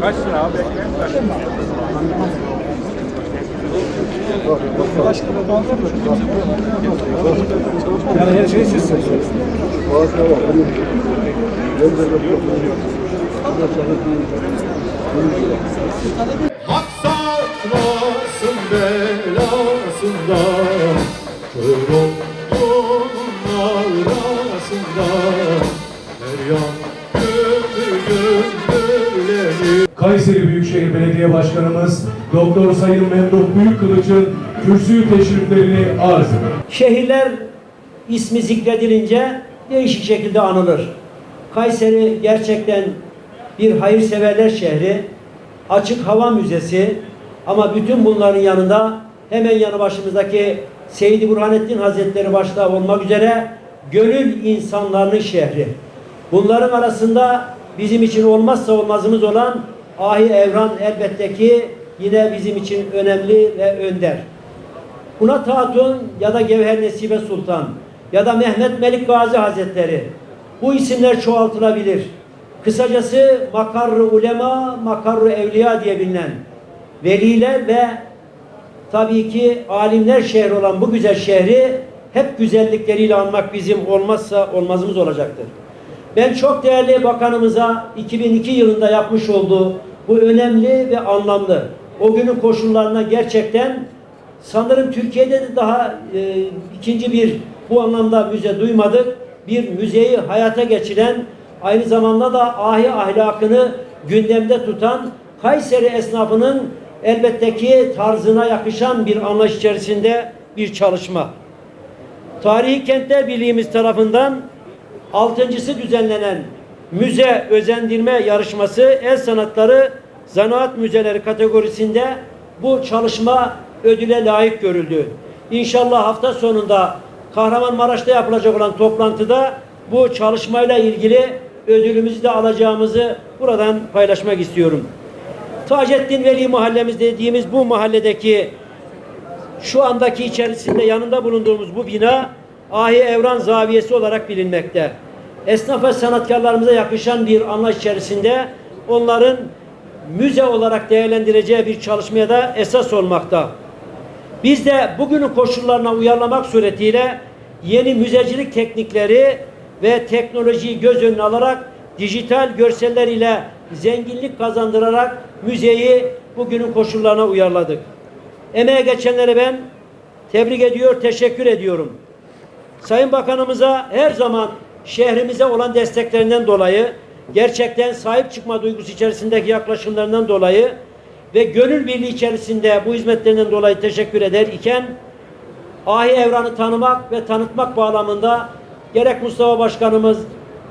Kaç lira abi? Yani her şeyi siz seçiyorsunuz. Hak saklasın belasında Kör oldum arasında Her yan Kayseri Büyükşehir Belediye Başkanımız Doktor Sayın Memduh Büyükkılıç'ın kürsü teşriflerini arz eder. Şehirler ismi zikredilince değişik şekilde anılır. Kayseri gerçekten bir hayırseverler şehri, açık hava müzesi ama bütün bunların yanında hemen yanı başımızdaki Seyyid Burhanettin Hazretleri başta olmak üzere gönül insanlarının şehri. Bunların arasında bizim için olmazsa olmazımız olan Ahi Evran elbette ki yine bizim için önemli ve önder. Hunat Hatun ya da Gevher Nesibe Sultan ya da Mehmet Melik Gazi Hazretleri bu isimler çoğaltılabilir. Kısacası makarru ulema, makarru evliya diye bilinen veliler ve tabii ki alimler şehri olan bu güzel şehri hep güzellikleriyle anmak bizim olmazsa olmazımız olacaktır. Ben çok değerli bakanımıza 2002 yılında yapmış olduğu bu önemli ve anlamlı o günün koşullarına gerçekten sanırım Türkiye'de de daha e, ikinci bir bu anlamda müze duymadık. Bir müzeyi hayata geçiren aynı zamanda da ahi ahlakını gündemde tutan Kayseri esnafının elbette ki tarzına yakışan bir anlayış içerisinde bir çalışma. Tarihi Kentler Birliğimiz tarafından altıncısı düzenlenen müze özendirme yarışması el sanatları zanaat müzeleri kategorisinde bu çalışma ödüle layık görüldü. İnşallah hafta sonunda Kahramanmaraş'ta yapılacak olan toplantıda bu çalışmayla ilgili ödülümüzü de alacağımızı buradan paylaşmak istiyorum. Taceddin Veli mahallemiz dediğimiz bu mahalledeki şu andaki içerisinde yanında bulunduğumuz bu bina Ahi Evran Zaviyesi olarak bilinmekte. Esnaf ve sanatkarlarımıza yakışan bir anlayış içerisinde onların müze olarak değerlendireceği bir çalışmaya da esas olmakta. Biz de bugünün koşullarına uyarlamak suretiyle yeni müzecilik teknikleri ve teknolojiyi göz önüne alarak dijital görseller ile zenginlik kazandırarak müzeyi bugünün koşullarına uyarladık. Emeğe geçenlere ben tebrik ediyor, teşekkür ediyorum. Sayın Bakanımıza her zaman şehrimize olan desteklerinden dolayı gerçekten sahip çıkma duygusu içerisindeki yaklaşımlarından dolayı ve gönül birliği içerisinde bu hizmetlerinden dolayı teşekkür eder iken Ahi Evran'ı tanımak ve tanıtmak bağlamında gerek Mustafa Başkanımız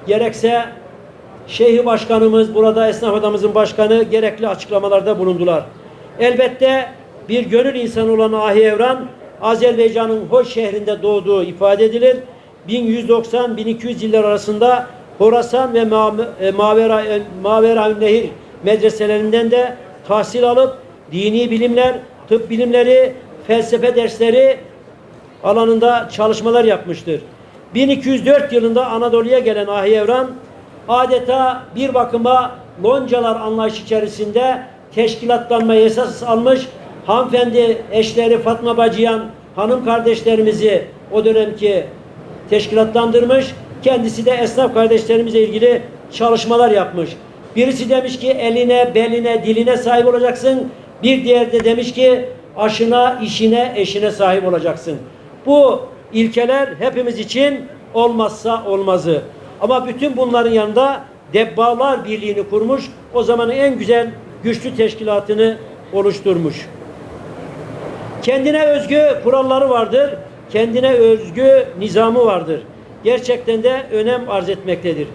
gerekse Şeyhi Başkanımız, burada Esnaf Odamızın Başkanı gerekli açıklamalarda bulundular. Elbette bir gönül insanı olan Ahi Evran, Azerbaycan'ın Hoş şehrinde doğduğu ifade edilir. 1190-1200 yıllar arasında Horasan ve e, Mavera, e, Mavera Nehir medreselerinden de tahsil alıp dini bilimler, tıp bilimleri, felsefe dersleri alanında çalışmalar yapmıştır. 1204 yılında Anadolu'ya gelen Ahi Evran adeta bir bakıma loncalar anlayış içerisinde teşkilatlanmayı esas almış hanımefendi eşleri Fatma Bacıyan hanım kardeşlerimizi o dönemki teşkilatlandırmış. Kendisi de esnaf kardeşlerimizle ilgili çalışmalar yapmış. Birisi demiş ki eline, beline, diline sahip olacaksın. Bir diğeri de demiş ki aşına, işine, eşine sahip olacaksın. Bu ilkeler hepimiz için olmazsa olmazı. Ama bütün bunların yanında Debbalar Birliği'ni kurmuş. O zamanın en güzel güçlü teşkilatını oluşturmuş. Kendine özgü kuralları vardır. Kendine özgü nizamı vardır. Gerçekten de önem arz etmektedir.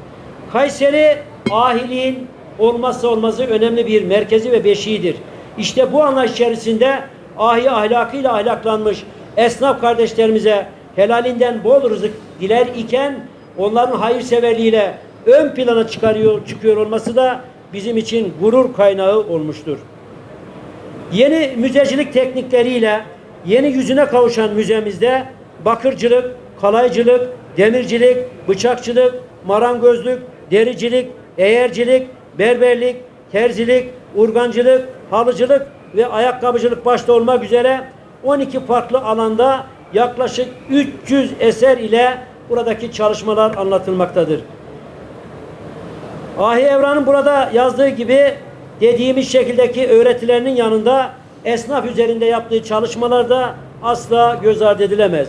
Kayseri ahiliğin olmazsa olmazı önemli bir merkezi ve beşiğidir. İşte bu anlayış içerisinde ahi ahlakıyla ahlaklanmış esnaf kardeşlerimize helalinden bol rızık diler iken onların hayırseverliğiyle ön plana çıkarıyor, çıkıyor olması da bizim için gurur kaynağı olmuştur. Yeni müzecilik teknikleriyle yeni yüzüne kavuşan müzemizde bakırcılık, kalaycılık, demircilik, bıçakçılık, marangozluk, dericilik, eğercilik, berberlik, terzilik, urgancılık, halıcılık ve ayakkabıcılık başta olmak üzere 12 farklı alanda yaklaşık 300 eser ile buradaki çalışmalar anlatılmaktadır. Ahi Evran'ın burada yazdığı gibi dediğimiz şekildeki öğretilerinin yanında esnaf üzerinde yaptığı çalışmalar da asla göz ardı edilemez.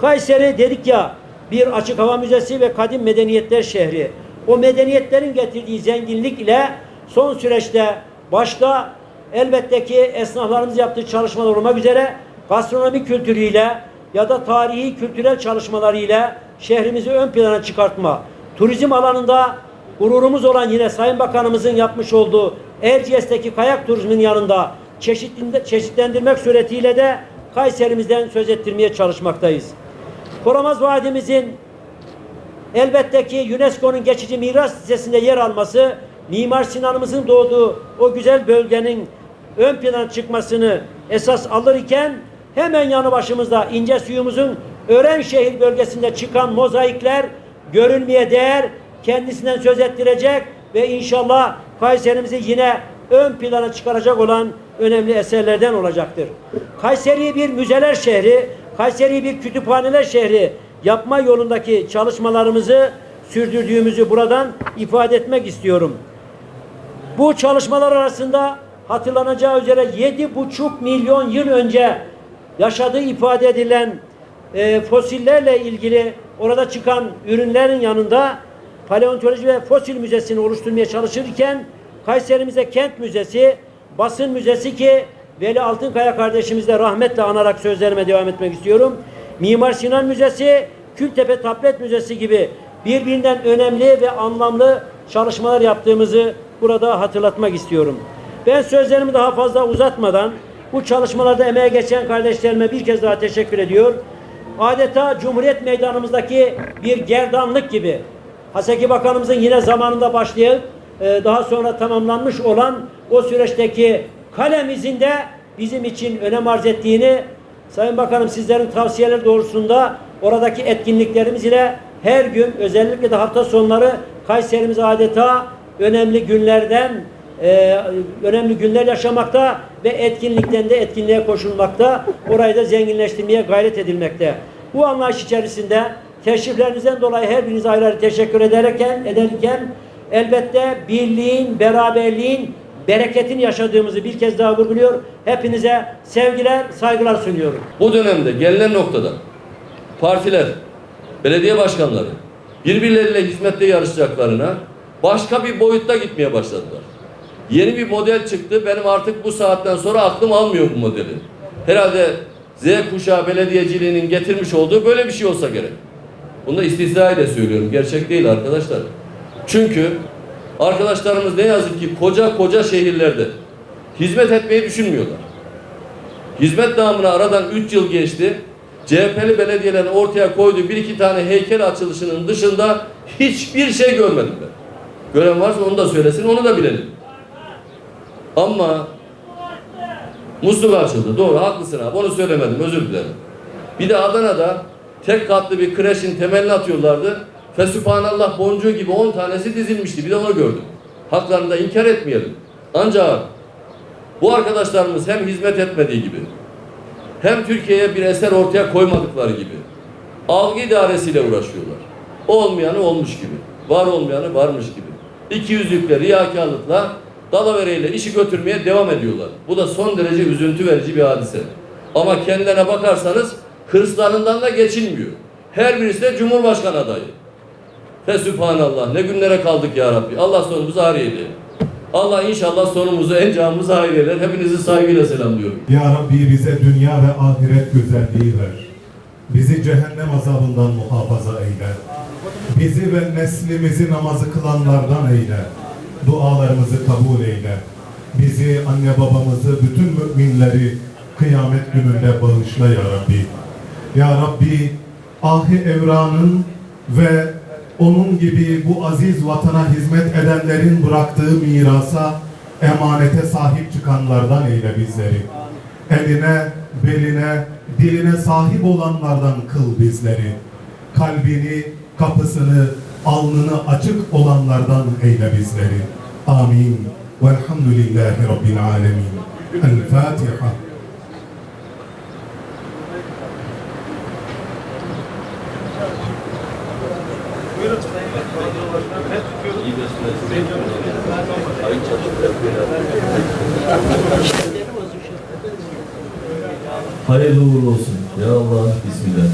Kayseri dedik ya bir açık hava müzesi ve kadim medeniyetler şehri. O medeniyetlerin getirdiği zenginlik ile son süreçte başta elbette ki esnaflarımız yaptığı çalışmalar olmak üzere gastronomi kültürüyle ya da tarihi kültürel çalışmalarıyla şehrimizi ön plana çıkartma, turizm alanında gururumuz olan yine Sayın Bakanımızın yapmış olduğu Erciyes'teki kayak turizminin yanında çeşitlendirmek suretiyle de Kayserimizden söz ettirmeye çalışmaktayız. Koramaz Vadimizin elbette ki UNESCO'nun geçici miras listesinde yer alması Mimar Sinan'ımızın doğduğu o güzel bölgenin ön plana çıkmasını esas alır iken hemen yanı başımızda ince suyumuzun Örenşehir bölgesinde çıkan mozaikler görülmeye değer kendisinden söz ettirecek ve inşallah Kayserimizi yine ön plana çıkaracak olan önemli eserlerden olacaktır. Kayseri bir müzeler şehri, Kayseri bir kütüphaneler şehri yapma yolundaki çalışmalarımızı sürdürdüğümüzü buradan ifade etmek istiyorum. Bu çalışmalar arasında hatırlanacağı üzere 7,5 milyon yıl önce yaşadığı ifade edilen e, fosillerle ilgili orada çıkan ürünlerin yanında paleontoloji ve fosil müzesini oluşturmaya çalışırken Kayserimize kent müzesi, basın müzesi ki Veli Altınkaya kardeşimizle rahmetle anarak sözlerime devam etmek istiyorum. Mimar Sinan Müzesi, Kültepe Tablet Müzesi gibi birbirinden önemli ve anlamlı çalışmalar yaptığımızı burada hatırlatmak istiyorum. Ben sözlerimi daha fazla uzatmadan bu çalışmalarda emeğe geçen kardeşlerime bir kez daha teşekkür ediyor. Adeta Cumhuriyet Meydanımızdaki bir gerdanlık gibi Haseki Bakanımızın yine zamanında başlayıp e, daha sonra tamamlanmış olan o süreçteki kalemizin de bizim için önem arz ettiğini Sayın Bakanım sizlerin tavsiyeleri doğrultusunda oradaki etkinliklerimiz ile her gün özellikle de hafta sonları Kayserimiz adeta önemli günlerden e, önemli günler yaşamakta ve etkinlikten de etkinliğe koşulmakta. Orayı da zenginleştirmeye gayret edilmekte. Bu anlayış içerisinde teşriflerinizden dolayı her birinize ayrı teşekkür ederken, ederken elbette birliğin, beraberliğin, bereketini yaşadığımızı bir kez daha vurguluyor. Hepinize sevgiler, saygılar sunuyorum. Bu dönemde gelinen noktada partiler, belediye başkanları birbirleriyle hizmette yarışacaklarına başka bir boyutta gitmeye başladılar. Yeni bir model çıktı. Benim artık bu saatten sonra aklım almıyor bu modeli. Herhalde Z kuşağı belediyeciliğinin getirmiş olduğu böyle bir şey olsa gerek. Bunu da istisnai söylüyorum. Gerçek değil arkadaşlar. Çünkü arkadaşlarımız ne yazık ki koca koca şehirlerde hizmet etmeyi düşünmüyorlar. Hizmet namına aradan 3 yıl geçti. CHP'li belediyelerin ortaya koyduğu bir iki tane heykel açılışının dışında hiçbir şey görmedim ben. Gören varsa onu da söylesin, onu da bilelim. Ama musluk açıldı. Doğru, haklısın abi. Onu söylemedim, özür dilerim. Bir de Adana'da tek katlı bir kreşin temelini atıyorlardı. Fesubhanallah boncuğu gibi 10 tanesi dizilmişti. Bir de onu gördüm. Haklarını da inkar etmeyelim. Ancak bu arkadaşlarımız hem hizmet etmediği gibi hem Türkiye'ye bir eser ortaya koymadıkları gibi algı idaresiyle uğraşıyorlar. Olmayanı olmuş gibi, var olmayanı varmış gibi. İki yüzlükle, riyakarlıkla, dalavereyle işi götürmeye devam ediyorlar. Bu da son derece üzüntü verici bir hadise. Ama kendilerine bakarsanız hırslarından da geçilmiyor. Her birisi de Cumhurbaşkanı adayı. Fe Sübhanallah ne günlere kaldık ya Rabbi. Allah sonumuzu hayır. Allah inşallah sonumuzu encamımızı hayır eyler. Hepinizi saygıyla selamlıyorum. Ya Rabbi bize dünya ve ahiret güzelliği ver. Bizi cehennem azabından muhafaza eyle. Bizi ve neslimizi namazı kılanlardan eyle. Dualarımızı kabul eyle. Bizi, anne babamızı, bütün müminleri kıyamet gününde bağışla ya Rabbi. Ya Rabbi, ahi evranın ve onun gibi bu aziz vatana hizmet edenlerin bıraktığı mirasa, emanete sahip çıkanlardan eyle bizleri. Eline, beline, diline sahip olanlardan kıl bizleri. Kalbini, kapısını, alnını açık olanlardan eyle bizleri. Amin. Velhamdülillahi Rabbil alemin. El Fatiha. Hayırlı uğurlu olsun. Ya Allah, Bismillah.